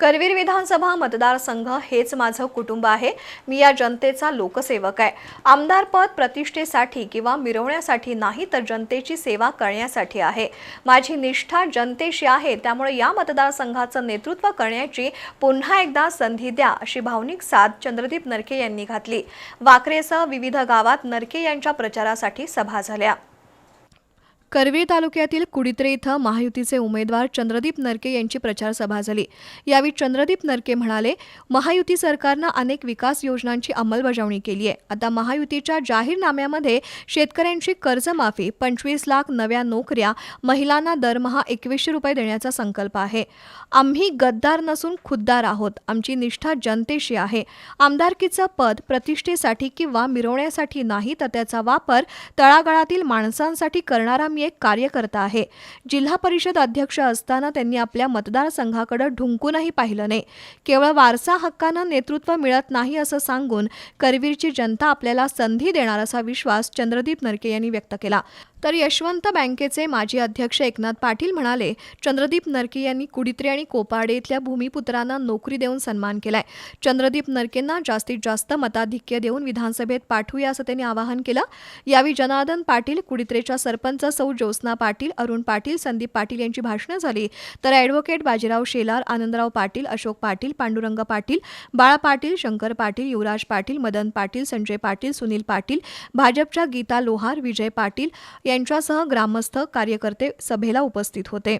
करवीर विधानसभा मतदारसंघ हेच माझं कुटुंब आहे. मी या जनतेचा लोकसेवक आहे. आमदार पद प्रतिष्ठेसाठी किंवा मिरवण्यासाठी नाही तर जनतेची सेवा करण्यासाठी आहे. माझी निष्ठा जनतेशी आहे त्यामुळे या मतदारसंघाचं नेतृत्व करण्याची पुन्हा एकदा संधी द्या अशी भावनिक साथ चंद्रदीप नरके यांनी घातली. वाकरेसह विविध गावात नरके यांच्या प्रचारासाठी सभा झाल्या. करवीर तालुक्यातील कुडित्रे इथं महायुतीचे उमेदवार चंद्रदीप नरके यांची प्रचार सभा झाली. यावेळी चंद्रदीप नरके म्हणाले महायुती सरकारनं अनेक विकास योजनांची अंमलबजावणी केली आहे. आता महायुतीच्या जाहीरनाम्यामध्ये शेतकऱ्यांची कर्जमाफी पंचवीस लाख नव्या नोकऱ्या महिलांना दरमहा एकवीसशे रुपये देण्याचा संकल्प आहे. आम्ही गद्दार नसून खुद्दार आहोत. आमची निष्ठा जनतेशी आहे. आमदारकीचं पद प्रतिष्ठेसाठी किंवा मिरवण्यासाठी नाही तर त्याचा वापर तळागाळातील माणसांसाठी करणारा मी एक कार्यकर्ता आहे. जिल्हा परिषद अध्यक्ष असताना त्यांनी आपल्या मतदारसंघाकडे ढुंकूनही पाहिलं नाही. केवळ वारसा हक्कानं नेतृत्व मिळत नाही असं सांगून करवीरची जनता आपल्याला संधी देणार असा विश्वास चंद्रदीप नरके यांनी व्यक्त केला. तर यशवंत बँकेचे माजी अध्यक्ष एकनाथ पाटील म्हणाले चंद्रदीप नरके यांनी कुडित्रे आणि कोपाडे इथल्या भूमिपुत्रांना नोकरी देऊन सन्मान केलाय. चंद्रदीप नरकेंना जास्तीत जास्त मताधिक्य देऊन विधानसभेत पाठवूया असं त्यांनी आवाहन केलं. यावेळी जनार्दन पाटील कुडित्रेच्या सरपंच सौ ज्योत्स्ना पाटील अरुण पाटील संदीप पाटील यांची भाषणं झाली. तर ॲडव्होकेट बाजीराव शेलार आनंदराव पाटील अशोक पाटील पांडुरंग पाटील बाळा पाटील शंकर पाटील युवराज पाटील मदन पाटील संजय पाटील सुनील पाटील भाजपच्या गीता लोहार विजय पाटील यांच्यासह ग्रामस्थ कार्यकर्ते सभेला उपस्थित होते.